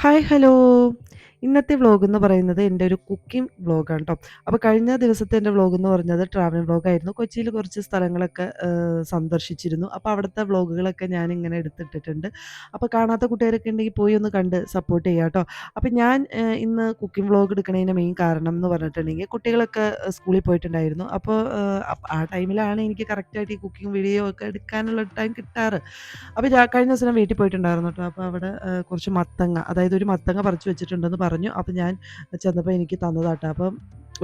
Hi hello ഇന്നത്തെ vlog എന്ന് പറയുന്നത് എന്റെ ഒരു കുക്കിംഗ് വ്ളോഗാണ് കേട്ടോ അപ്പോൾ കഴിഞ്ഞ ദിവസത്തെ എന്റെ വ്ളോഗ് എന്ന് പറഞ്ഞത് ട്രാവൽ വ്ളോഗായിരുന്നു കൊച്ചിയിൽ കുറച്ച് സ്ഥലങ്ങളൊക്കെ സന്ദർശിച്ചിരുന്നു. അപ്പോൾ അവിടുത്തെ വ്ളോഗുകളൊക്കെ ഞാൻ ഇങ്ങനെ എടുത്തിട്ടിട്ടുണ്ട്. അപ്പോൾ കാണാത്ത കുട്ടികാരൊക്കെ ഉണ്ടെങ്കിൽ പോയി ഒന്ന് കണ്ട് സപ്പോർട്ട് ചെയ്യാം കേട്ടോ അപ്പോൾ ഞാൻ ഇന്ന് കുക്കിംഗ് വ്ളോഗ് എടുക്കുന്നതിന്റെ മെയിൻ കാരണം എന്ന് പറഞ്ഞിട്ടുണ്ടെങ്കിൽ കുട്ടികളൊക്കെ സ്കൂളിൽ പോയിട്ടുണ്ടായിരുന്നു. അപ്പോൾ ആ ടൈമിലാണ് എനിക്ക് കറക്റ്റായിട്ട് ഈ കുക്കിംഗ് വീഡിയോ ഒക്കെ എടുക്കാനുള്ള ടൈം കിട്ടാറ്. അപ്പോൾ കഴിഞ്ഞ ദിവസം വീട്ടിൽ പോയിട്ടുണ്ടായിരുന്നു കേട്ടോ അപ്പോൾ അവിടെ കുറച്ച് മത്തങ്ങ അതായത് ഒരു മത്തങ്ങ പറിച്ചു വെച്ചിട്ടുണ്ടെന്ന് പറഞ്ഞു അപ്പോൾ ഞാൻ ചെന്നപ്പോൾ എനിക്ക് തന്നതാട്ടോ. അപ്പം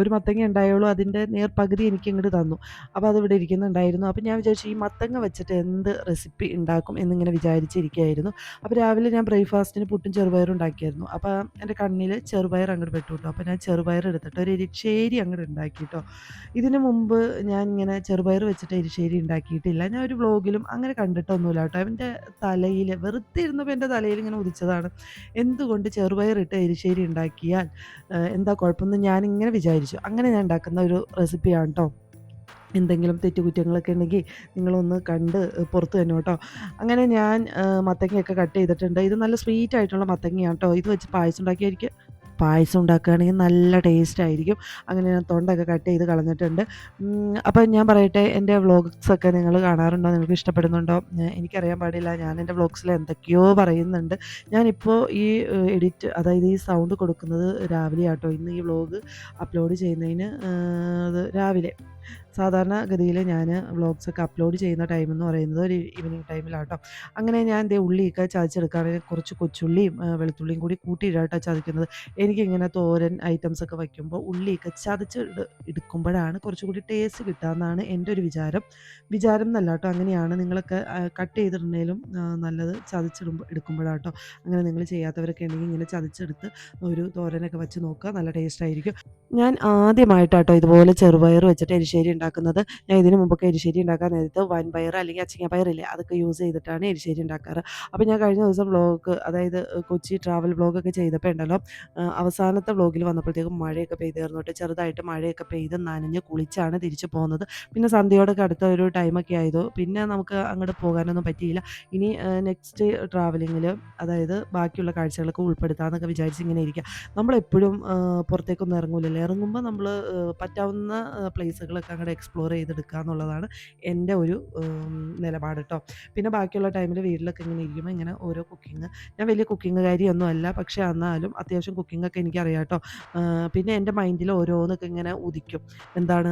ഒരു മത്തങ്ങ ഉണ്ടായുള്ളൂ അതിന്റെ നേർ പകുതി എനിക്ക് ഇങ്ങോട്ട് തന്നു. അപ്പോൾ അത് ഇവിടെ ഇരിക്കുന്നുണ്ടായിരുന്നു. അപ്പോൾ ഞാൻ വിചാരിച്ചു ഈ മത്തങ്ങ വെച്ചിട്ട് എന്ത് റെസിപ്പി ഉണ്ടാക്കും എന്നിങ്ങനെ വിചാരിച്ചിരിക്കുകയായിരുന്നു. അപ്പോൾ രാവിലെ ഞാൻ ബ്രേക്ക്ഫാസ്റ്റിന് പുട്ടും ചെറുപയറും ഉണ്ടാക്കിയായിരുന്നു. അപ്പോൾ എന്റെ കണ്ണിൽ ചെറുപയർ അങ്ങോട്ട് പെട്ടു കേട്ടോ അപ്പോൾ ഞാൻ ചെറുപയർ എടുത്തിട്ട് ഒരു എരിശ്ശേരി അങ്ങോട്ട് ഉണ്ടാക്കി കേട്ടോ ഇതിന് മുമ്പ് ഞാൻ ഇങ്ങനെ ചെറുപയർ വെച്ചിട്ട് എരിശ്ശേരി ഉണ്ടാക്കിയിട്ടില്ല. ഞാൻ ഒരു വ്ളോഗിലും അങ്ങനെ കണ്ടിട്ടൊന്നുമില്ല കേട്ടോ. എന്റെ തലയിൽ വെറുതെ ഇരുന്നപ്പോൾ എന്റെ തലയിൽ ഇങ്ങനെ ഉദിച്ചതാണ്. എന്തുകൊണ്ട് ചെറുപയർ ഇട്ട് എരിശ്ശേരി ഉണ്ടാക്കിയാൽ എന്താ കുഴപ്പമെന്ന് ഞാനിങ്ങനെ വിചാരിച്ചു. അങ്ങനെ ഞാൻ ഉണ്ടാക്കുന്ന ഒരു റെസിപ്പിയാണ് കേട്ടോ എന്തെങ്കിലും തെറ്റുകുറ്റങ്ങളൊക്കെ ഉണ്ടെങ്കിൽ നിങ്ങളൊന്ന് കണ്ട് പുറത്ത് തന്നെ കേട്ടോ. അങ്ങനെ ഞാൻ മത്തങ്ങയൊക്കെ കട്ട് ചെയ്തിട്ടുണ്ട്. ഇത് നല്ല സ്വീറ്റ് ആയിട്ടുള്ള മത്തങ്ങയാണ് കേട്ടോ ഇത് വെച്ച് പായസം ഉണ്ടാക്കിയായിരിക്കും. പായസം ഉണ്ടാക്കുകയാണെങ്കിൽ നല്ല ടേസ്റ്റ് ആയിരിക്കും. അങ്ങനെ ഞാൻ തൊണ്ടൊക്കെ കട്ട് ചെയ്ത് കളഞ്ഞിട്ടുണ്ട്. അപ്പോൾ അപ്പം ഞാൻ പറയട്ടെ എന്റെ വ്ളോഗ്സൊക്കെ നിങ്ങൾ കാണാറുണ്ടോ? നിങ്ങൾക്ക് ഇഷ്ടപ്പെടുന്നുണ്ടോ? എനിക്കറിയാൻ പാടില്ല. ഞാൻ എന്റെ വ്ളോഗ്സിൽ എന്തൊക്കെയോ പറയുന്നുണ്ട്. ഞാനിപ്പോൾ ഈ എഡിറ്റ് അതായത് ഈ സൗണ്ട് കൊടുക്കുന്നത് രാവിലെ ആട്ടോ. ഇന്ന് ഈ വ്ളോഗ് അപ്ലോഡ് ചെയ്യുന്നതിന് അത് രാവിലെ. സാധാരണ ഗതിയിൽ ഞാൻ വ്ളോഗ്സൊക്കെ അപ്ലോഡ് ചെയ്യുന്ന ടൈം എന്ന് പറയുന്നത് ഒരു ഈവനിങ് ടൈമിലാട്ടോ അങ്ങനെ ഞാൻ ദേ ഉള്ളിയൊക്കെ ചതച്ചെടുക്കുകയാണെങ്കിൽ കുറച്ച് കൊച്ചുള്ളിയും വെളുത്തുള്ളിയും കൂടി കൂട്ടിയിടാട്ടോ ചതയ്ക്കുന്നത്. എനിക്കിങ്ങനെ തോരൻ ഐറ്റംസ് ഒക്കെ വയ്ക്കുമ്പോൾ ഉള്ളിയൊക്കെ ചതച്ച് എടുക്കുമ്പോഴാണ് കുറച്ചുകൂടി ടേസ്റ്റ് കിട്ടാമെന്നാണ് എന്റെ ഒരു വിചാരം. വിചാരം എന്നല്ല കേട്ടോ അങ്ങനെയാണ് നിങ്ങളൊക്കെ കട്ട് ചെയ്തിട്ടുണ്ടെങ്കിലും നല്ലത് ചതച്ചിടുമ്പോൾ എടുക്കുമ്പോഴാട്ടോ. അങ്ങനെ നിങ്ങൾ ചെയ്യാത്തവരൊക്കെ ഉണ്ടെങ്കിൽ ഇങ്ങനെ ചതച്ചെടുത്ത് ഒരു തോരനൊക്കെ വെച്ച് നോക്കുക നല്ല ടേസ്റ്റ് ആയിരിക്കും. ഞാൻ ആദ്യമായിട്ടാട്ടോ ഇതുപോലെ ചെറുപയർ വെച്ചിട്ട് എരിശ്ശേരി ഉണ്ടാക്കുന്നത്. ഞാൻ ഇതിന് മുമ്പൊക്കെ എരിശ്ശേരി ഉണ്ടാക്കാൻ നേരത്ത് വൻപയർ അല്ലെങ്കിൽ അച്ചിങ്ങ പയറില്ലേ അതൊക്കെ യൂസ് ചെയ്തിട്ടാണ് എരിശ്ശേരി ഉണ്ടാക്കാറ്. അപ്പോൾ ഞാൻ കഴിഞ്ഞ ദിവസം വ്ളോഗ് അതായത് കൊച്ചി ട്രാവൽ വ്ളോഗൊക്കെ ചെയ്തപ്പോൾ ഉണ്ടല്ലോ അവസാനത്തെ വ്ളോഗിൽ വന്നപ്പോഴത്തേക്കും മഴയൊക്കെ പെയ്ത് തീർന്നിട്ട് ചെറുതായിട്ട് മഴയൊക്കെ പെയ്ത് നനഞ്ഞ് കുളിച്ചാണ് തിരിച്ചു പോകുന്നത്. പിന്നെ സന്ധ്യയോടൊക്കെ അടുത്ത ഒരു ടൈമൊക്കെ ആയതോ പിന്നെ നമുക്ക് അങ്ങോട്ട് പോകാനൊന്നും പറ്റിയില്ല. ഇനി നെക്സ്റ്റ് ട്രാവലിങ്ങിൽ അതായത് ബാക്കിയുള്ള കാഴ്ചകളൊക്കെ ഉൾപ്പെടുത്താമെന്നൊക്കെ വിചാരിച്ച് ഇങ്ങനെ ഇരിക്കുക നമ്മളെപ്പോഴും പുറത്തേക്കൊന്നും ഇറങ്ങൂലല്ലോ? ഇറങ്ങുമ്പോൾ നമ്മൾ പറ്റാവുന്ന പ്ലേസുകളൊക്കെ അങ്ങോട്ട് എക്സ്പ്ലോർ ചെയ്തെടുക്കുക എന്നുള്ളതാണ് എന്റെ ഒരു നിലപാട് കേട്ടോ പിന്നെ ബാക്കിയുള്ള ടൈമിൽ വീട്ടിലൊക്കെ ഇങ്ങനെ ഇരിക്കുമ്പോൾ ഇങ്ങനെ ഓരോ കുക്കിംഗ് ഞാൻ വലിയ കുക്കിംഗ് കാര്യമൊന്നും അല്ല. പക്ഷേ എന്നാലും അത്യാവശ്യം കുക്കിംഗ് ഒക്കെ എനിക്കറിയാം കേട്ടോ പിന്നെ എന്റെ മൈൻഡിൽ ഓരോന്നൊക്കെ ഇങ്ങനെ ഉദിക്കും. എന്താണ്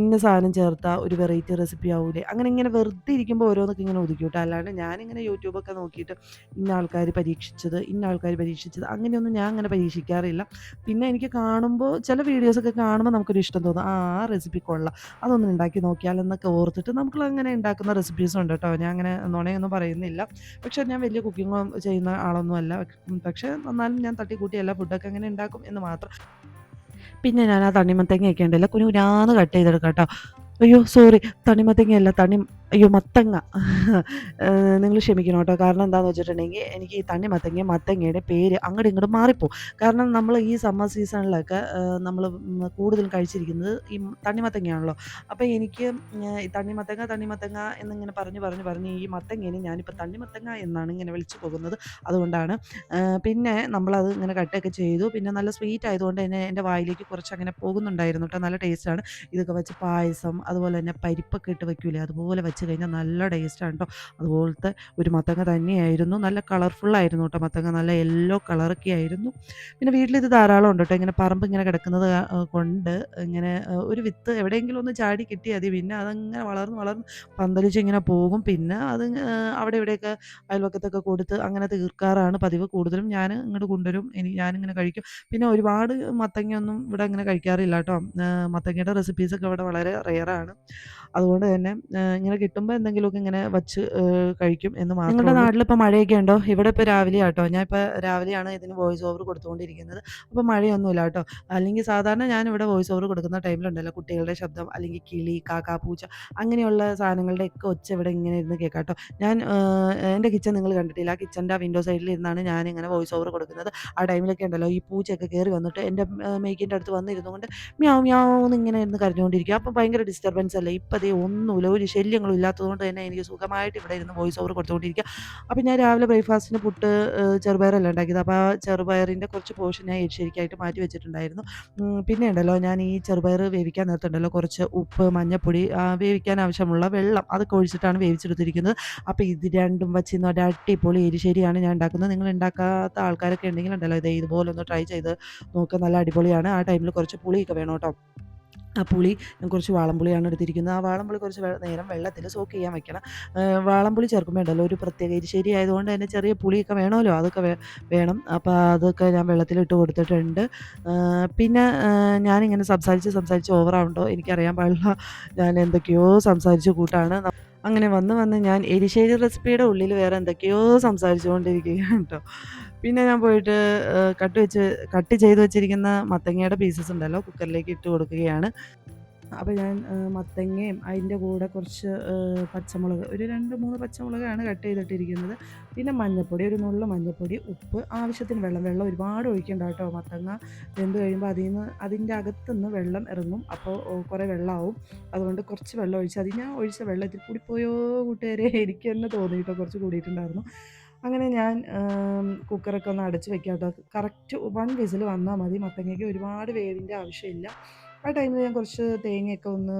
ഇന്ന സാധനം ചേർത്താൽ ഒരു വെറൈറ്റി റെസിപ്പി ആവൂലേ? അങ്ങനെ ഇങ്ങനെ വെറുതെ ഇരിക്കുമ്പോൾ ഓരോന്നൊക്കെ ഇങ്ങനെ ഉദിക്കും കേട്ടോ അല്ലാണ്ട് ഞാനിങ്ങനെ യൂട്യൂബൊക്കെ നോക്കിയിട്ട് ഇന്ന ആൾക്കാർ പരീക്ഷിച്ചത് ഇന്ന ആൾക്കാർ പരീക്ഷിച്ചത് അങ്ങനെയൊന്നും ഞാൻ അങ്ങനെ പരീക്ഷിക്കാറില്ല. പിന്നെ എനിക്ക് കാണുമ്പോൾ ചില വീഡിയോസൊക്കെ കാണുമ്പോൾ നമുക്കൊരു ഇഷ്ടം തോന്നും. ആ റെസിപ്പി കൊള്ളാം. അതൊന്നും ഉണ്ടാക്കി നോക്കിയാലെന്നൊക്കെ ഓർത്തിട്ട് നമുക്ക് അങ്ങനെ ഉണ്ടാക്കുന്ന റെസിപ്പീസ് ഉണ്ട് കേട്ടോ. ഞാൻ അങ്ങനെ നുണയൊന്നും പറയുന്നില്ല. പക്ഷേ ഞാൻ വലിയ കുക്കിംഗ് ചെയ്യുന്ന ആളൊന്നും അല്ല. പക്ഷേ എന്നാലും ഞാൻ തട്ടിക്കൂട്ടി എല്ലാ ഫുഡൊക്കെ അങ്ങനെ ഉണ്ടാക്കും എന്ന് മാത്രം. പിന്നെ ഞാൻ ആ തണ്ണിമത്തങ്ങയൊക്കെ ഉണ്ടല്ലോ കുഞ്ഞു കുഞ്ഞാന്ന് കട്ട് ചെയ്തെടുക്കാം കേട്ടോ. അയ്യോ സോറി തണിമത്തങ്ങയല്ല തണി അയ്യോ മത്തങ്ങ. നിങ്ങൾ ക്ഷമിക്കണം കേട്ടോ. കാരണം എന്താണെന്ന് വെച്ചിട്ടുണ്ടെങ്കിൽ എനിക്ക് ഈ തണ്ണിമത്തങ്ങ മത്തങ്ങയുടെ പേര് അങ്ങോട്ടും ഇങ്ങോട്ടും മാറിപ്പോവും. കാരണം നമ്മൾ ഈ സമ്മർ സീസണിലൊക്കെ നമ്മൾ കൂടുതലും കഴിച്ചിരിക്കുന്നത് ഈ തണ്ണിമത്തങ്ങയാണല്ലോ അപ്പോൾ എനിക്ക് ഈ തണ്ണിമത്തങ്ങ തണ്ണിമത്തങ്ങ എന്നിങ്ങനെ പറഞ്ഞ് പറഞ്ഞ് പറഞ്ഞ് ഈ മത്തങ്ങേനെ ഞാനിപ്പോൾ തണ്ണിമത്തങ്ങ എന്നാണ് ഇങ്ങനെ വിളിച്ചു പോകുന്നത്. അതുകൊണ്ടാണ് പിന്നെ നമ്മളത് ഇങ്ങനെ കട്ടൊക്കെ ചെയ്തു. പിന്നെ നല്ല സ്വീറ്റ് ആയതുകൊണ്ട് തന്നെ എന്റെ വായിലേക്ക് കുറച്ച് അങ്ങനെ പോകുന്നുണ്ടായിരുന്നു കേട്ടോ. നല്ല ടേസ്റ്റാണ് ഇതൊക്കെ വെച്ച് പായസം അതുപോലെ തന്നെ പരിപ്പൊക്കെ ഇട്ട് വെക്കൂലേ? അതുപോലെ വെച്ച് കഴിഞ്ഞാൽ നല്ല ടേസ്റ്റാണ് കേട്ടോ അതുപോലത്തെ ഒരു മത്തങ്ങ തന്നെയായിരുന്നു. നല്ല കളർഫുള്ളായിരുന്നു കേട്ടോ മത്തങ്ങ. നല്ല യെല്ലോ കളറൊക്കെ ആയിരുന്നു. പിന്നെ വീട്ടിലിത് ധാരാളം ഉണ്ട് കേട്ടോ ഇങ്ങനെ പറമ്പ് ഇങ്ങനെ കിടക്കുന്നത് കൊണ്ട് ഇങ്ങനെ ഒരു വിത്ത് എവിടെയെങ്കിലും ഒന്ന് ചാടി കിട്ടിയാൽ മതി. പിന്നെ അതങ്ങനെ വളർന്ന് വളർന്ന് പന്തലിച്ച് ഇങ്ങനെ പോകും. പിന്നെ അത് അവിടെ ഇവിടെയൊക്കെ അയൽവക്കത്തൊക്കെ കൊടുത്ത് അങ്ങനെ തീർക്കാറാണ് പതിവ്. കൂടുതലും ഞാൻ ഇങ്ങോട്ട് കൊണ്ടുവരും. ഇനി ഞാനിങ്ങനെ കഴിക്കും. പിന്നെ ഒരുപാട് മത്തങ്ങയൊന്നും ഇവിടെ അങ്ങനെ കഴിക്കാറില്ല കേട്ടോ മത്തങ്ങയുടെ റെസിപ്പീസൊക്കെ ഇവിടെ വളരെ റെയറാണ് അതുകൊണ്ട് തന്നെ ഇങ്ങനെ കിട്ടുമ്പോൾ എന്തെങ്കിലുമൊക്കെ ഇങ്ങനെ വച്ച് കഴിക്കും എന്ന് മാത്രം നിങ്ങളുടെ നാട്ടിൽ ഇപ്പോൾ മഴയൊക്കെ ഉണ്ടോ? ഇവിടെ ഇപ്പോൾ രാവിലെ ആട്ടോ. ഞാൻ ഇപ്പോൾ രാവിലെയാണ് ഇതിന് വോയിസ് ഓവർ കൊടുത്തുകൊണ്ടിരിക്കുന്നത്. അപ്പോൾ മഴയൊന്നുമില്ല കേട്ടോ. അല്ലെങ്കിൽ സാധാരണ ഞാൻ ഇവിടെ വോയിസ് ഓവർ കൊടുക്കുന്ന ടൈമിലുണ്ടല്ലോ കുട്ടികളുടെ ശബ്ദം അല്ലെങ്കിൽ കിളി കാക്ക പൂച്ച അങ്ങനെയുള്ള സാധനങ്ങളുടെ ഒക്കെ ഒച്ച ഇവിടെ ഇങ്ങനെ ഇരുന്ന് കേൾക്കാം കേട്ടോ. ഞാൻ എന്റെ കിച്ചൺ നിങ്ങൾ കണ്ടിട്ടില്ല. ആ കിച്ചന്റെ ആ വിൻഡോ സൈഡിൽ ഇരുന്നാണ് ഞാൻ ഇങ്ങനെ വോയിസ് ഓവർ കൊടുക്കുന്നത്. ആ ടൈമിലൊക്കെ ഉണ്ടല്ലോ. ഈ പൂച്ചയൊക്കെ കയറി വന്നിട്ട് എന്റെ മേക്കിന്റെ അടുത്ത് വന്നിരുന്നുകൊണ്ട് മ്യാവ് മ്യാവ് എന്ന് ഇങ്ങനെ ഇരുന്ന് കരഞ്ഞുകൊണ്ടിരിക്കും. അപ്പം ഭയങ്കര ഡിസ്റ്റർബ് ഡിസ്റ്റർബൻസ് അല്ല. ഇപ്പം അതേ ഒന്നുമില്ല ഒരു ശല്യങ്ങളും ഇല്ലാത്തതുകൊണ്ട് തന്നെ എനിക്ക് സുഖമായിട്ട് ഇവിടെ ഇരുന്ന് വോയിസ് ഓവർ കൊടുത്തുകൊണ്ടിരിക്കുക അപ്പോൾ ഞാൻ രാവിലെ ബ്രേക്ക്ഫാസ്റ്റിന് പുട്ട് ചെറുപയറല്ല ഉണ്ടാക്കിയത്. അപ്പോൾ ആ ചെറുപയറിന്റെ കുറച്ച് പോർഷൻ ഞാൻ എരിശ്ശേരിക്കായിട്ട് മാറ്റി വെച്ചിട്ടുണ്ടായിരുന്നു. പിന്നെ ഉണ്ടല്ലോ ഞാൻ ഈ ചെറുപയർ വേവിക്കാൻ നേരത്തുണ്ടല്ലോ. കുറച്ച് ഉപ്പ് മഞ്ഞൾപ്പൊടി വേവിക്കാൻ ആവശ്യമുള്ള വെള്ളം അതൊക്കെ ഒഴിച്ചിട്ടാണ് വേവിച്ചെടുത്തിരിക്കുന്നത്. അപ്പോൾ ഇത് രണ്ടും വച്ച് ഇന്ന് ഒരു അടിപൊളി എരിശ്ശേരിയാണ് ഞാൻ ഉണ്ടാക്കുന്നത്. നിങ്ങൾ ഉണ്ടാക്കാത്ത ആൾക്കാരൊക്കെ ഉണ്ടെങ്കിൽ ഉണ്ടല്ലോ ഇത് ഇതുപോലെ ഒന്ന് ട്രൈ ചെയ്ത് നോക്കുക നല്ല അടിപൊളിയാണ്. ആ ടൈമിൽ കുറച്ച് പുളിയൊക്കെ വേണം കേട്ടോ. ആ പുളി കുറച്ച് വാളംപുളിയാണ് എടുത്തിരിക്കുന്നത്. ആ വാളംപുളി കുറച്ച് നേരം വെള്ളത്തിൽ സോക്ക് ചെയ്യാൻ വെക്കണം. വാളംപുളി ചേർക്കുമ്പോൾ ഉണ്ടല്ലോ ഒരു പ്രത്യേക എരിശ്ശേരി ആയതുകൊണ്ട് തന്നെ ചെറിയ പുളിയൊക്കെ വേണമല്ലോ. അതൊക്കെ വേണം. അപ്പോൾ അതൊക്കെ ഞാൻ വെള്ളത്തിലിട്ട് കൊടുത്തിട്ടുണ്ട്. പിന്നെ ഞാനിങ്ങനെ സംസാരിച്ച് സംസാരിച്ച് ഓവറാവുണ്ടോ? എനിക്കറിയാൻ പാടില്ല. ഞാൻ എന്തൊക്കെയോ സംസാരിച്ച് കൂട്ടാണ്. അങ്ങനെ വന്ന് വന്ന് ഞാൻ എരിശ്ശേരി റെസിപ്പിയുടെ ഉള്ളിൽ വേറെ എന്തൊക്കെയോ സംസാരിച്ചുകൊണ്ടിരിക്കുകയാണ് കേട്ടോ പിന്നെ ഞാൻ പോയിട്ട് കട്ട് വെച്ച് കട്ട് ചെയ്ത് വെച്ചിരിക്കുന്ന മത്തങ്ങയുടെ പീസസ് ഉണ്ടല്ലോ കുക്കറിലേക്ക് ഇട്ട് കൊടുക്കുകയാണ്. അപ്പോൾ ഞാൻ മത്തങ്ങയും അതിന്റെ കൂടെ കുറച്ച് പച്ചമുളക് ഒരു രണ്ട് മൂന്ന് പച്ചമുളകാണ് കട്ട് ചെയ്തിട്ടിരിക്കുന്നത്. പിന്നെ മഞ്ഞൾപ്പൊടി ഒരു നുള്ള മഞ്ഞൾപ്പൊടി ഉപ്പ് ആവശ്യത്തിന് വെള്ളം. വെള്ളം ഒരുപാട് ഒഴിക്കണ്ട കേട്ടോ മത്തങ്ങ വെന്ത് കഴിയുമ്പോൾ അതിൽ നിന്ന് അതിന്റെ അകത്തുനിന്ന് വെള്ളം ഇറങ്ങും. അപ്പോൾ കുറേ വെള്ളമാവും അതുകൊണ്ട് കുറച്ച് വെള്ളം ഒഴിച്ച് അതിന് ഞാൻ ഒഴിച്ച വെള്ളത്തിൽ കൂടി പോയോ കൂട്ടുകാരെ? എനിക്ക് തന്നെ തോന്നി കേട്ടോ കുറച്ച് കൂടിയിട്ടുണ്ടായിരുന്നു. അങ്ങനെ ഞാൻ കുക്കറൊക്കെ ഒന്ന് അടച്ച് വെക്കാം കേട്ടോ കറക്റ്റ് വൺ വിസിൽ വന്നാൽ മതി. മത്തങ്ങയ്ക്ക് ഒരുപാട് വേവിന്റെ ആവശ്യമില്ല. ആ ടൈമിൽ ഞാൻ കുറച്ച് തേങ്ങയൊക്കെ ഒന്ന്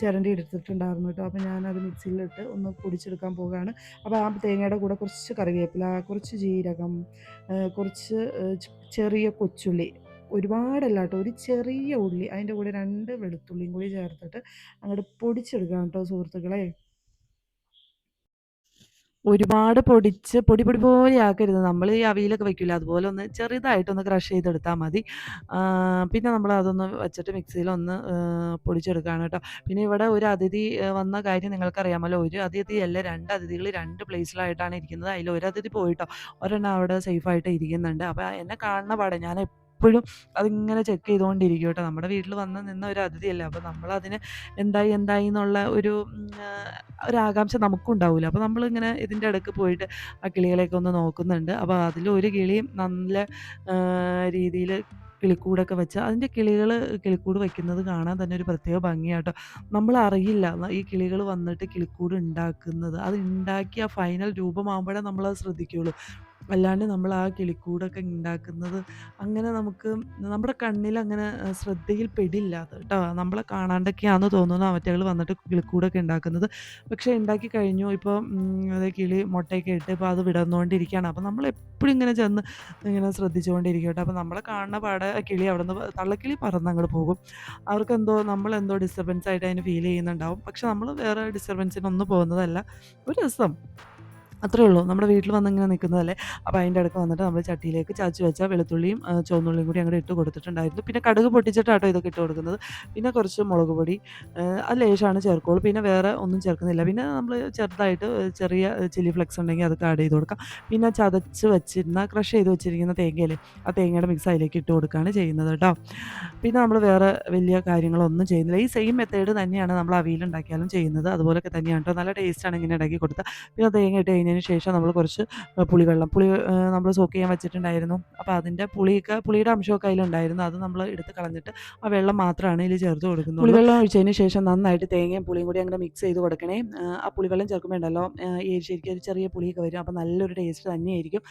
ചിരണ്ടി എടുത്തിട്ടുണ്ടായിരുന്നു കേട്ടോ. അപ്പോൾ ഞാനത് മിക്സിയിലിട്ട് ഒന്ന് പൊടിച്ചെടുക്കാൻ പോവുകയാണ്. അപ്പോൾ ആ തേങ്ങയുടെ കൂടെ കുറച്ച് കറിവേപ്പില കുറച്ച് ജീരകം കുറച്ച് ചെറിയ കൊച്ചുള്ളി. ഒരുപാടല്ല കേട്ടോ. ഒരു ചെറിയ ഉള്ളി. അതിന്റെ കൂടെ രണ്ട് വെളുത്തുള്ളിയും കൂടി ചേർത്തിട്ട് അങ്ങോട്ട് പൊടിച്ചെടുക്കാം കേട്ടോ സുഹൃത്തുക്കളെ. ഒരുപാട് പൊടിച്ച് പൊടി പൊടി പോലെ ആക്കരുത്. നമ്മൾ ഈ അവിയലൊക്കെ വെക്കില്ല അതുപോലെ ഒന്ന് ചെറുതായിട്ടൊന്ന് ക്രഷ് ചെയ്തെടുത്താൽ മതി. പിന്നെ നമ്മൾ അതൊന്ന് വെച്ചിട്ട് മിക്സിയിലൊന്ന് പൊടിച്ചെടുക്കുകയാണ് കേട്ടോ. പിന്നെ ഇവിടെ ഒരു അതിഥി വന്ന കാര്യം നിങ്ങൾക്കറിയാമല്ലോ. ഒരു അതിഥി അല്ല രണ്ട് അതിഥികൾ രണ്ട് പ്ലേസിലായിട്ടാണ് ഇരിക്കുന്നത്. അതിൽ ഒരു അതിഥി പോയിട്ടോ. ഒരെണ്ണം അവിടെ സേഫായിട്ട് ഇരിക്കുന്നുണ്ട്. അപ്പോൾ എന്നെ കാണുന്ന പാടെ ഞാൻ എപ്പോഴും അതിങ്ങനെ ചെക്ക് ചെയ്തുകൊണ്ടിരിക്കും കേട്ടോ നമ്മുടെ വീട്ടിൽ വന്ന് നിന്ന ഒരു അതിഥിയല്ലേ. അപ്പോൾ നമ്മളതിന് എന്തായി എന്തായി എന്നുള്ള ഒരു ഒരു ആകാംക്ഷ നമുക്കും ഉണ്ടാവില്ല അപ്പോൾ നമ്മളിങ്ങനെ ഇതിന്റെ ഇടയ്ക്ക് പോയിട്ട് ആ കിളികളെയൊക്കെ ഒന്ന് നോക്കുന്നുണ്ട്. അപ്പോൾ അതിൽ ഒരു കിളിയും നല്ല രീതിയിൽ കിളിക്കൂടൊക്കെ വെച്ച് അതിന്റെ കിളികൾ കിളിക്കൂട് വെക്കുന്നത് കാണാൻ തന്നെ ഒരു പ്രത്യേക ഭംഗിയാട്ടോ. നമ്മൾ അറിയില്ല ഈ കിളികൾ വന്നിട്ട് കിളിക്കൂട് ഉണ്ടാക്കുന്നത്. അത് ഉണ്ടാക്കിയ ഫൈനൽ രൂപമാകുമ്പോഴേ നമ്മളത് ശ്രദ്ധിക്കുകയുള്ളൂ അല്ലാണ്ട് നമ്മൾ ആ കിളിക്കൂടൊക്കെ ഉണ്ടാക്കുന്നത് അങ്ങനെ നമുക്ക് നമ്മുടെ കണ്ണിൽ അങ്ങനെ ശ്രദ്ധയിൽ പെടില്ല അത് കേട്ടോ. നമ്മളെ കാണാണ്ടൊക്കെയാണെന്ന് തോന്നുന്നു അവറ്റകൾ വന്നിട്ട് കിളിക്കൂടൊക്കെ ഉണ്ടാക്കുന്നത് പക്ഷേ ഉണ്ടാക്കി കഴിഞ്ഞു. ഇപ്പോൾ അതേ കിളി മുട്ടയൊക്കെ ഇട്ട് ഇപ്പോൾ അത് വിടർന്നുകൊണ്ടിരിക്കുകയാണ് അപ്പോൾ നമ്മൾ എപ്പോഴും ഇങ്ങനെ ചെന്ന് ഇങ്ങനെ ശ്രദ്ധിച്ചുകൊണ്ടിരിക്കും കേട്ടോ. അപ്പോൾ നമ്മളെ കാണുന്ന പാടെ കിളി അവിടെ നിന്ന് തള്ളക്കിളി പറന്ന് അങ്ങോട്ട് പോകും. അവർക്കെന്തോ നമ്മളെന്തോ ഡിസ്റ്റർബൻസ് ആയിട്ട് അതിന് ഫീൽ ചെയ്യുന്നുണ്ടാവും. പക്ഷെ നമ്മൾ വേറെ ഡിസ്റ്റർബൻസിനൊന്നും പോകുന്നതല്ല. ഒരു രസം. അത്രേ ഉള്ളൂ. നമ്മുടെ വീട്ടിൽ വന്നിങ്ങനെ നിൽക്കുന്നതല്ലേ അപ്പോൾ അതിന്റെ അടുക്ക് വന്നിട്ട് നമ്മൾ ചട്ടിയിലേക്ക് ചാച്ചു വെച്ച വെളുത്തുള്ളിയും ചുവന്നുള്ളിയും കൂടി അങ്ങോട്ട് ഇട്ട് കൊടുത്തിട്ടുണ്ടായിരുന്നു. പിന്നെ കടുക് പൊട്ടിച്ചിട്ടാട്ടോ ഇതൊക്കെ ഇട്ട് കൊടുക്കുന്നത്. പിന്നെ കുറച്ച് മുളക് പൊടി അത് ലേശമാണ് ചേർക്കുള്ളൂ. പിന്നെ വേറെ ഒന്നും ചേർക്കുന്നില്ല. പിന്നെ നമ്മൾ ചെറുതായിട്ട് ചെറിയ ചില്ലി ഫ്ലെക്സ് ഉണ്ടെങ്കിൽ അതൊക്കെ ആഡ് ചെയ്ത് കൊടുക്കാം. പിന്നെ ചതച്ച് വെച്ചിരുന്ന ക്രഷ് ചെയ്ത് വെച്ചിരിക്കുന്ന തേങ്ങയിൽ ആ തേങ്ങയുടെ മിക്സ് അതിലേക്ക് ഇട്ട് കൊടുക്കുകയാണ് ചെയ്യുന്നത് കേട്ടോ പിന്നെ നമ്മൾ വേറെ വലിയ കാര്യങ്ങളൊന്നും ചെയ്യുന്നില്ല. ഈ സെയിം മെത്തേഡ് തന്നെയാണ് നമ്മൾ അവിയിലുണ്ടാക്കിയാലും ചെയ്യുന്നത്. അതുപോലൊക്കെ തന്നെയാണ് കേട്ടോ നല്ല ടേസ്റ്റാണ് ഇങ്ങനെ ഉണ്ടാക്കി കൊടുത്താൽ പിന്നെ തേങ്ങ ഇട്ട് കഴിഞ്ഞതിന് ശേഷം നമ്മൾ കുറച്ച് പുളിവെള്ളം പുളി നമ്മൾ സോക്ക് ചെയ്യാൻ വെച്ചിട്ടുണ്ടായിരുന്നു. അപ്പോൾ അതിന്റെ പുളിയൊക്കെ പുളിയുടെ അംശമൊക്കെ അതിലുണ്ടായിരുന്നു. അത് നമ്മൾ എടുത്ത് കളഞ്ഞിട്ട് ആ വെള്ളം മാത്രമാണ് ഇതിൽ ചേർത്ത് കൊടുക്കുന്നത്. പുളിവെള്ളം ഒഴിച്ചതിന് ശേഷം നന്നായിട്ട് തേങ്ങയും പുളിയും കൂടി അങ്ങനെ മിക്സ് ചെയ്ത് കൊടുക്കണേ. ആ പുളിവെള്ളം ചേർക്കുമ്പോൾ ഉണ്ടല്ലോ ശരിക്കും ഒരു ചെറിയ പുളിയൊക്കെ വരും. അപ്പോൾ നല്ലൊരു ടേസ്റ്റ് തന്നെയായിരിക്കും.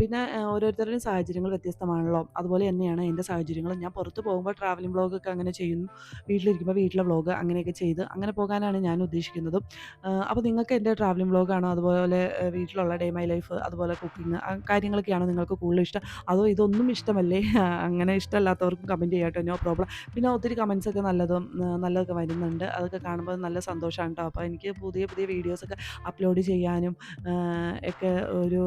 പിന്നെ ഓരോരുത്തരുടെയും സാഹചര്യങ്ങൾ വ്യത്യസ്തമാണല്ലോ. അതുപോലെ തന്നെയാണ് എന്റെ സാഹചര്യങ്ങൾ ഞാൻ പുറത്ത് പോകുമ്പോൾ ട്രാവലിംഗ് വ്ളോഗൊക്കെ അങ്ങനെ ചെയ്യുന്നു. വീട്ടിലിരിക്കുമ്പോൾ വീട്ടിലെ വ്ളോഗ് അങ്ങനെയൊക്കെ ചെയ്ത് അങ്ങനെ പോകാനാണ് ഞാൻ ഉദ്ദേശിക്കുന്നത്. അപ്പോൾ നിങ്ങൾക്ക് എന്റെ ട്രാവലിംഗ് വ്ളോഗാണോ അതുപോലെ വീട്ടിലുള്ള ഡേ മൈ ലൈഫ് അതുപോലെ കുക്കിംഗ് കാര്യങ്ങളൊക്കെയാണ് നിങ്ങൾക്ക് കൂടുതൽ ഇഷ്ടം. അതോ ഇതൊന്നും ഇഷ്ടമല്ലേ? അങ്ങനെ ഇഷ്ടമല്ലാത്തവർക്കും കമന്റ് ചെയ്യാട്ടോ നോ പ്രോബ്ലം പിന്നെ ഒത്തിരി കമൻസ് ഒക്കെ നല്ലതും നല്ലതൊക്കെ വരുന്നുണ്ട്. അതൊക്കെ കാണുമ്പോൾ നല്ല സന്തോഷമാണ് കേട്ടോ. അപ്പോൾ എനിക്ക് പുതിയ പുതിയ വീഡിയോസൊക്കെ അപ്ലോഡ് ചെയ്യാനും ഒക്കെ ഒരു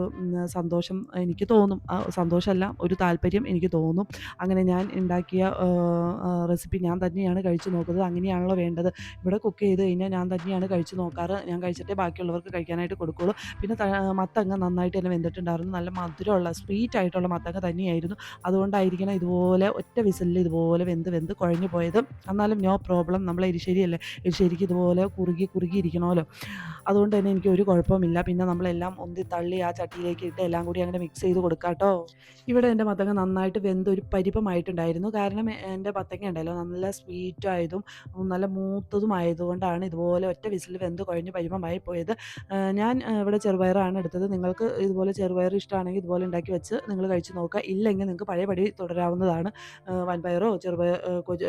സന്തോഷം എനിക്ക് തോന്നും. സന്തോഷമല്ല ഒരു താല്പര്യം എനിക്ക് തോന്നും. അങ്ങനെ ഞാൻ ഉണ്ടാക്കിയ റെസിപ്പി ഞാൻ തന്നെയാണ് കഴിച്ചു നോക്കുന്നത്. അങ്ങനെയാണല്ലോ വേണ്ടത്. ഇവിടെ കുക്ക് ചെയ്ത് കഴിഞ്ഞാൽ ഞാൻ തന്നെയാണ് കഴിച്ചു നോക്കാറ്. ഞാൻ കഴിച്ചിട്ടേ ബാക്കിയുള്ളവർക്ക് കഴിക്കാനായിട്ട് കൊടുക്കും കൊടുക്കുകയുള്ളൂ പിന്നെ മത്തങ്ങ നന്നായിട്ട് തന്നെ വെന്തിട്ടുണ്ടായിരുന്നു. നല്ല മധുരമുള്ള സ്വീറ്റ് ആയിട്ടുള്ള മത്തങ്ങ തന്നെയായിരുന്നു. അതുകൊണ്ടായിരിക്കണം ഇതുപോലെ ഒറ്റ വിസിലിൽ ഇതുപോലെ വെന്ത് വെന്ത് കുഴഞ്ഞു പോയത്. എന്നാലും നോ പ്രോബ്ലം നമ്മൾ എരിശ്ശേരിയല്ലേ? എരിശ്ശേരിക്ക് ഇതുപോലെ കുറുകി കുറുകി ഇരിക്കണമല്ലോ. അതുകൊണ്ട് തന്നെ എനിക്ക് ഒരു കുഴപ്പമില്ല പിന്നെ നമ്മളെല്ലാം ഒന്തി തള്ളി ആ ചട്ടിയിലേക്ക് ഇട്ട് എല്ലാം കൂടി അങ്ങനെ മിക്സ് ചെയ്ത് കൊടുക്കാട്ടോ ഇവിടെ എന്റെ മത്തങ്ങ നന്നായിട്ട് വെന്ത് ഒരു പരിപ്പമായിട്ടുണ്ടായിരുന്നു. കാരണം എന്റെ മത്തങ്ങ ഉണ്ടല്ലോ നല്ല സ്വീറ്റായതും നല്ല മൂത്തതും ആയതുകൊണ്ടാണ് ഇതുപോലെ ഒറ്റ വിസിൽ വെന്ത് കുഴഞ്ഞ് പരിപമായി പോയത്. ഞാൻ ഇവിടെ ചെറുപയറാണ് എടുത്തത്. നിങ്ങൾക്ക് ഇതുപോലെ ചെറുപയർ ഇഷ്ടമാണെങ്കിൽ ഇതുപോലെ ഉണ്ടാക്കി വെച്ച് നിങ്ങൾ കഴിച്ച് നോക്കുക. ഇല്ലെങ്കിൽ നിങ്ങൾക്ക് പഴയപടി തുടരാവുന്നതാണ്. വൻപയറോ ചെറുപയർ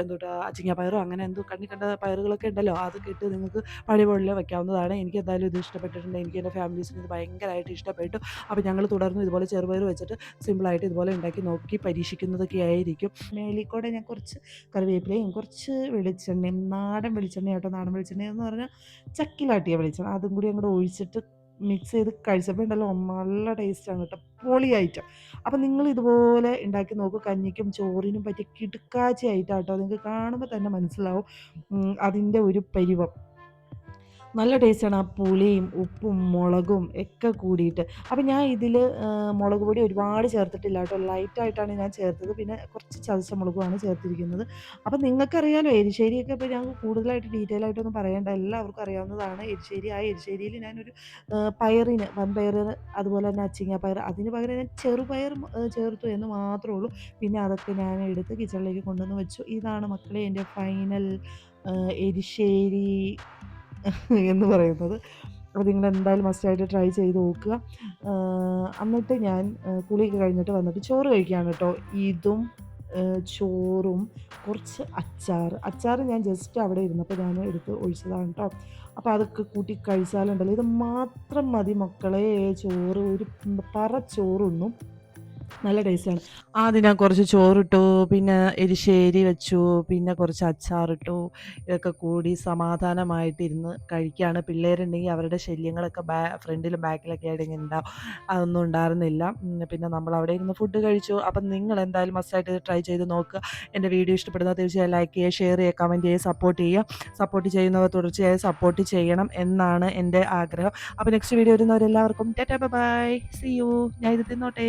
എന്തുട്ടാ അച്ചിങ്ങാപ്പയറോ അങ്ങനെ എന്തോ കണ്ണി കണ്ട പയറുകളൊക്കെ ഉണ്ടല്ലോ. അതൊക്കെ ഇട്ട് നിങ്ങൾക്ക് പഴയ പോലെ വെക്കാവുന്നതാണ്. എനിക്ക് എന്തായാലും ഇത് ഇഷ്ടപ്പെട്ടിട്ടുണ്ട്. എനിക്ക് എന്റെ ഫാമിലീസിന് ഇത് ഭയങ്കരമായിട്ട് ഇഷ്ടപ്പെട്ടു. അപ്പോൾ ഞങ്ങൾ തുടർന്ന് ഇതുപോലെ ചെറുപയർ വെച്ചിട്ട് സിമ്പിളായിട്ട് ഇതുപോലെ ഉണ്ടാക്കി നോക്കി പരീക്ഷിക്കുന്നതൊക്കെ ആയിരിക്കും. മേലിക്കൂടെ ഞാൻ കുറച്ച് കറിവേപ്പിലയും കുറച്ച് വെളിച്ചെണ്ണയും നാടൻ വെളിച്ചെണ്ണ കേട്ടോ നാടൻ വെളിച്ചെണ്ണ എന്ന് പറഞ്ഞാൽ ചക്കിലാട്ടിയ വെളിച്ചെണ്ണ. അതും കൂടി അങ്ങോട്ട് ഒഴിച്ചിട്ട് മിക്സ് ചെയ്ത് കഴിച്ചപ്പോൾ ഉണ്ടല്ലോ നല്ല ടേസ്റ്റാണ് കേട്ടോ. ഐറ്റം അപ്പം നിങ്ങൾ ഇതുപോലെ ഉണ്ടാക്കി നോക്കുക കഞ്ഞിക്കും ചോറിനും പറ്റിയ കിടുക്കാച്ചി ആയിട്ടാട്ടോ നിങ്ങൾക്ക് കാണുമ്പോൾ തന്നെ മനസ്സിലാവും അതിന്റെ ഒരു പരിവം. നല്ല ടേസ്റ്റാണ് ആ പുളിയും ഉപ്പും മുളകും ഒക്കെ കൂടിയിട്ട്. അപ്പം ഞാൻ ഇതിൽ മുളക് പൊടി ഒരുപാട് ചേർത്തിട്ടില്ല കേട്ടോ. ലൈറ്റായിട്ടാണ് ഞാൻ ചേർത്തത്. പിന്നെ കുറച്ച് ചതച്ച മുളകുമാണ് ചേർത്തിരിക്കുന്നത്. അപ്പം നിങ്ങൾക്കറിയാലോ എരിശ്ശേരിയൊക്കെ ഇപ്പോൾ ഞാൻ കൂടുതലായിട്ട് ഡീറ്റെയിൽ ആയിട്ടൊന്നും പറയേണ്ട. എല്ലാവർക്കും അറിയാവുന്നതാണ് എരിശ്ശേരി. ആ എരിശ്ശേരിയിൽ ഞാനൊരു പയറിന് വൻപയർ അതുപോലെ തന്നെ അച്ചിങ്ങ പയർ അതിന് പകരം ഞാൻ ചെറുപയർ ചേർത്തു എന്ന് മാത്രമേ ഉള്ളൂ. പിന്നെ അതൊക്കെ ഞാൻ എടുത്ത് കിച്ചണിലേക്ക് കൊണ്ടുവന്ന് വെച്ചു. ഇതാണ് മക്കളെ എന്റെ ഫൈനൽ എരിശ്ശേരി എന്ന് പറയുന്നത്. അപ്പോൾ നിങ്ങൾ എന്തായാലും മസ്റ്റായിട്ട് ട്രൈ ചെയ്ത് നോക്കുക. എന്നിട്ട് ഞാൻ കുളിയൊക്കെ കഴിഞ്ഞിട്ട് വന്നിട്ട് ചോറ് കഴിക്കുകയാണ് കേട്ടോ. ഇതും ചോറും കുറച്ച് അച്ചാർ അച്ചാർ ഞാൻ ജസ്റ്റ് അവിടെ ഇരുന്നപ്പോൾ ഞാൻ എടുത്ത് ഒഴിച്ചതാണ് കേട്ടോ. അപ്പോൾ അതൊക്കെ കൂട്ടി കഴിച്ചാലുണ്ടല്ലോ. ഇത് മാത്രം മതി മക്കളെ. ചോറ് ഒരു പറ ചോറുണ്ണും. നല്ല ടേസ്റ്റാണ്. ആദ്യം ഞാൻ കുറച്ച് ചോറിട്ടു പിന്നെ എരിശ്ശേരി വെച്ചു പിന്നെ കുറച്ച് അച്ചാറിട്ടു ഇതൊക്കെ കൂടി സമാധാനമായിട്ട് സമാധാനമായിട്ടിരുന്ന് കഴിക്കുകയാണ് പിള്ളേരുണ്ടെങ്കിൽ അവരുടെ ശല്യങ്ങളൊക്കെ ബാ ഫ്രണ്ടിലും ബാക്കിലൊക്കെ ആയിട്ട് ഇങ്ങനെ ഉണ്ടാവും. അതൊന്നും ഉണ്ടായിരുന്നില്ല. പിന്നെ നമ്മൾ അവിടെ ഇരുന്ന് ഫുഡ് കഴിച്ചു. അപ്പം നിങ്ങൾ എന്തായാലും മസ്റ്റായിട്ട് ഇത് ട്രൈ ചെയ്ത് നോക്കുക. എന്റെ വീഡിയോ ഇഷ്ടപ്പെടുന്ന തീർച്ചയായും ലൈക്ക് ചെയ്യുക ഷെയർ ചെയ്യുക കമന്റ് ചെയ്യുക സപ്പോർട്ട് ചെയ്യുക. സപ്പോർട്ട് ചെയ്യുന്നവർ തുടർച്ചയായി സപ്പോർട്ട് ചെയ്യണം എന്നാണ് എന്റെ ആഗ്രഹം. അപ്പോൾ നെക്സ്റ്റ് വീഡിയോ വരുന്നവരെല്ലാവർക്കും ടാറ്റാ ബൈ സി യു ഞാൻ ഇത് തിന്നോട്ടെ.